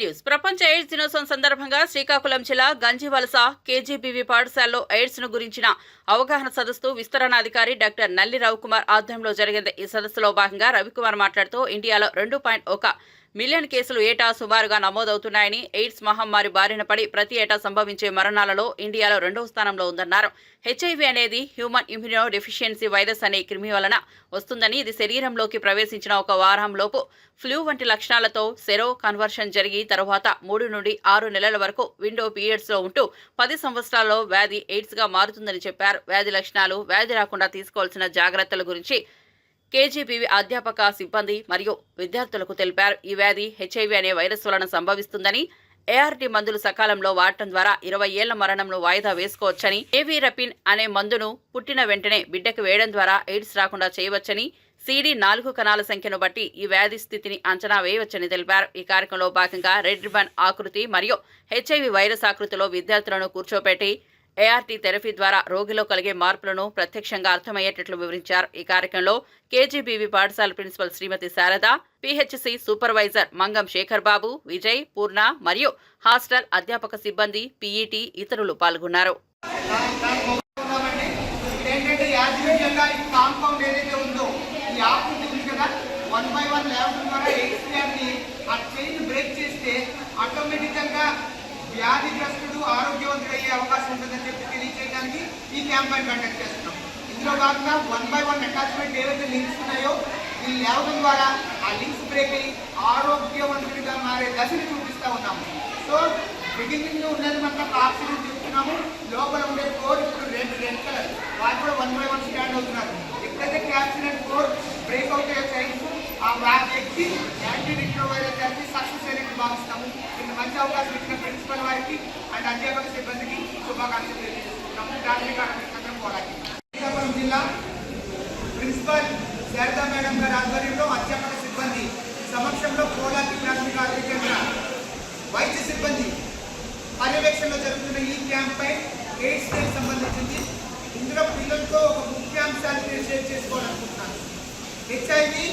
News. ప్రపంచ AIDS దినోత్సవం సందర్భంగా శ్రీకాకుళం జిల్లా గంజివలస కేజీబీవీ పాఠశాలలో ఎయిడ్స్ను గురించిన అవగాహన సదస్సు విస్తరణాధికారి డాక్టర్ నల్లి రవికుమార్ ఆధ్వర్యంలో జరిగింది. ఈ సదస్సులో భాగంగా రవికుమార్ మాట్లాడుతూ ఇండియాలో రెండు పాయింట్ ఒక మిలియన్ కేసులు ఏటా సుమారుగా నమోదవుతున్నాయని ఎయిడ్స్ మహమ్మారి బారిన పడి ప్రతి ఏటా సంభవించే మరణాలలో ఇండియాలో రెండవ స్థానంలో ఉందన్నారు. హెచ్ఐవి అనేది హ్యూమన్ ఇమ్యూనో డెఫిషియన్సీ వైరస్ అనే క్రిమి వలన వస్తుందని ఇది శరీరంలోకి ప్రవేశించిన ఒక వారంలోపు ఫ్లూ వంటి లక్షణాలతో సెరో కన్వర్షన్ జరిగి తరువాత మూడు నుండి ఆరు నెలల వరకు విండో పీరియడ్స్లో ఉంటూ పది సంవత్సరాల్లో వ్యాధి ఎయిడ్స్గా మారుతుందని చెప్పారు. వ్యాధి లక్షణాలు వ్యాధి రాకుండా తీసుకోవాల్సిన జాగ్రత్తల గురించి కేజీబీవీ అధ్యాపక సిబ్బంది మరియు విద్యార్థులకు తెలిపారు. ఈ వ్యాధి హెచ్ఐవి అనే వైరస్ వలన సంభవిస్తుందని ఏఆర్డి మందులు సకాలంలో వాడటం ద్వారా ఇరవై ఏళ్ళ మరణంను వాయిదా వేసుకోవచ్చని ఏవీరపిన్ అనే మందును పుట్టిన వెంటనే బిడ్డకు వేయడం ద్వారా ఎయిడ్స్ రాకుండా చేయవచ్చని సిడి నాలుగు కణాల సంఖ్యను బట్టి ఈ వ్యాధి స్థితిని అంచనా వేయవచ్చని తెలిపారు. ఈ కార్యక్రమంలో భాగంగా రెడ్ రిబన్ ఆకృతి మరియు హెచ్ఐవి వైరస్ ఆకృతిలో విద్యార్థులను కూర్చోపెట్టి ఏఆర్టీ థెరపీ ద్వారా రోగిలో కలిగే మార్పులను ప్రత్యక్షంగా అర్థమయ్యేటట్లు వివరించారు. ఈ కార్యక్రమంలో కేజీబీవీ పాఠశాల principal Srimathi Sharada PHC supervisor Mangam Shekhar Babu Vijay Purna మరియు హాస్టల్ అధ్యాపక సిబ్బంది పీఈటీ ఇతరులు పాల్గొన్నారు. ఆ బ్రేక్ చేస్తే వ్యాధిగ్రస్తుడు అయ్యే అవకాశం ఉంటుందని చెప్పి తెలియజేయడానికి ఈ క్యాంపెయిన్ కండక్ట్ చేస్తున్నాం. ఇందులో భాగంగా వన్ బై వన్ అటాచ్మెంట్ ఏవైతే లింక్స్ ఉన్నాయో ఈ లేవడం ద్వారా ఆ లింక్స్ బ్రేక్ అయ్యి ఆరోగ్యవంతుడిగా మారే దశని చూపిస్తా ఉన్నాము. సో బిగినింగ్ ఉన్నది మనం ఆక్సిజన్ చూస్తున్నాము లోపల ఉండే కోర్ ఇప్పుడు రెండు రెడ్ కలర్ వాళ్ళు కూడా వన్ బై వన్ స్టాండ్ అవుతున్నారు. ఎప్పుడైతే క్యాప్సినెంట్ కోర్ బ్రేక్ అవుతాయో సైన్స్ ఆ వ్యక్తి యాంటీ రిట్రోవైరల్ థెరపీ సక్సెస్ అయినట్టు భావిస్తాము. ఇంత మంచి అవకాశం ఇచ్చిన ప్రిన్సిపల్ వారికి అండ్ అధ్యాపక సిబ్బందికి శుభాకాంక్షలు తెలియజేస్తున్నాము. దాని కార్యక్రమం పోరాటం. శ్రీకాకుళం జిల్లా ప్రిన్సిపల్ శారదా మేడం గారి ఆధ్వర్యంలో అధ్యాపక సిబ్బంది సమక్షంలో పోలాకి ప్రాథమిక ఆరోగ్య కేంద్ర వైద్య సిబ్బంది పర్యవేక్షణలో జరుగుతున్న ఈ క్యాంప్పై ఎయిడ్స్కి సంబంధించింది. ఇందులో పిల్లలతో ఒక ముఖ్యాంశాన్ని నేను షేర్ చేసుకోవాలనుకుంటున్నాను. హెచ్ఐవి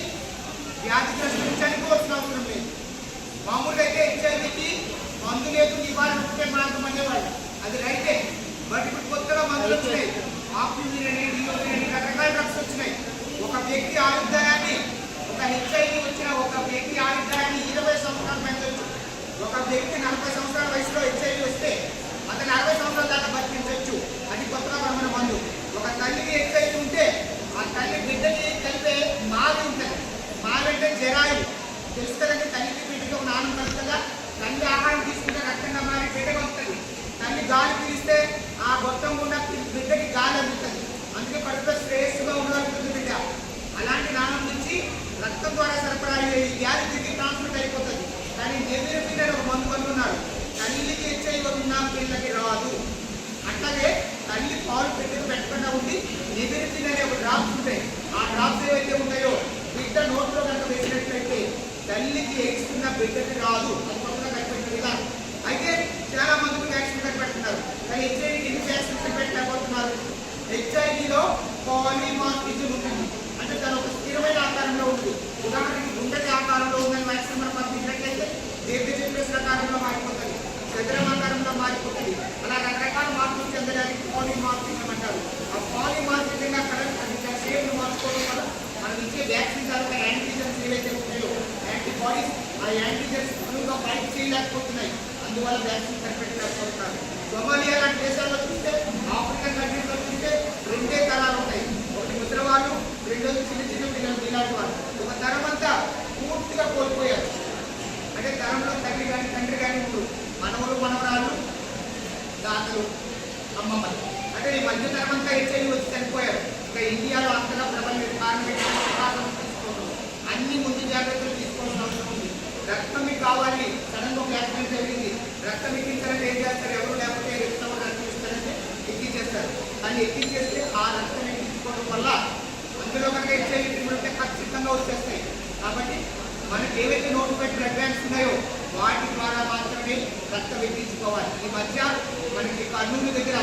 వ్యాధిగ్రస్తులు చనిపోవాల్సిన అవసరం లేదు. మామూలుగా అయితే హెచ్ఐవికి మందు లేదు నివారణ ఉంటే మార్గం అనేవాళ్ళు. అది రైతే బట్ ఇప్పుడు కొత్తగా మందులు వచ్చినాయి. ఆక్సిజన్ అని డియోజన్ అని రకరకాల డ్రగ్స్ వచ్చినాయి. ఒక వ్యక్తి ఆయుర్దాయాన్ని ఒక హెచ్ఐవి వచ్చిన ఒక వ్యక్తి ఆయుర్దాయాన్ని ఇరవై సంవత్సరాలు పెంచవచ్చు ఒక వ్యక్తి నలభై సంవత్సరాల వయసులో హెచ్ఐవి వస్తే అతను అరవై సంవత్సరాల దాకా బతికించవచ్చు అది కొత్తగా పరమైన మందు. ఒక తల్లి మావి అంటే తెలుసు కదండి తల్లికి బిడ్డకి నాన్న ఉంటుంది తల్లి ఆహారం తీసుకుంటే రక్తంగా మారి బిడ్డగా వస్తుంది తల్లి గాలి తీస్తే ఆ గొప్పం ఉన్న బిడ్డకి గాలి అందుతుంది. అందుకే కడుపులో శ్రేయస్సుగా ఉండగలుగుతుంది బిడ్డ. అలాంటి నాణం నుంచి రక్తం ద్వారా సరఫరా అయ్యే ఈ వ్యాధి తిరిగి ట్రాన్స్మిట్ అయిపోతుంది. కానీ నెవ్విరపిన ఒక మందు కొంటున్నారు తల్లికి హెచ్ఐవి ఉన్న పిల్లకి రాదు. అట్లాగే తల్లి పాలు బిడ్డకు పెట్టకుండా ఉండి నెవిరిపిన్ అనే ఒక డ్రాప్స్ ఉంటాయి. ఆ డ్రాప్స్ ఏవైతే ఉంటాయో బిడ్డ నోట్లో కనుక పెట్టినట్లయితే తల్లికి ఎయిడ్స్ ఉన్న బిడ్డకి రాదు. అది చేయలేకపోతున్నాయి అందువల్ల వ్యాక్సిన్ కనిపెట్టలేకపోతున్నారు. సోమాలియా లాంటి దేశాల్లో చూస్తే ఆఫ్రికన్ కంట్రీస్లో చూస్తే రెండే తరాలు ఉంటాయి. ఒకటి ముద్రవాళ్ళు రెండోది చిన్న చిన్న పిల్లలు ఇలాంటి వాళ్ళు. ఒక తరం అంతా పూర్తిగా కోల్పోయారు. అంటే తరంలో తండ్రి కానీ తండ్రి కానీ ఉండు. మనవలు మనవరాలు దాతలు అమ్మమ్మలు. అంటే ఈ మధ్య తరం అంతా హెచ్ఐవి వచ్చి ఎక్కించేస్తారు కానీ ఎక్కించేస్తే ఆ రక్తం ఎక్కించుకోవడం వల్ల అందులో కనుక హెచ్ఐవి ఉంటే ఖచ్చితంగా వచ్చేస్తాయి. కాబట్టి మనకి ఏవైతే నోటు పెట్టిన అడ్వాన్స్ ఉన్నాయో వాటి ద్వారా మాత్రమే రక్తం ఎక్కించుకోవాలి ఈ మధ్య మనకి కర్నూలు దగ్గర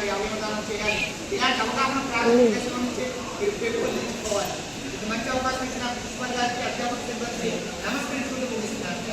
చేయాలి అవయవదానం చేయాలి. ఇలాంటి అవగాహన ప్రారంభించడం మీరు పెట్టుకోవాలి మంచి అవకాశం ఇచ్చిన ప్రిన్సిపల్ గారికి అధ్యాపక సిబ్బంది నమస్కరించుకుంటూ ముగిస్తున్నారు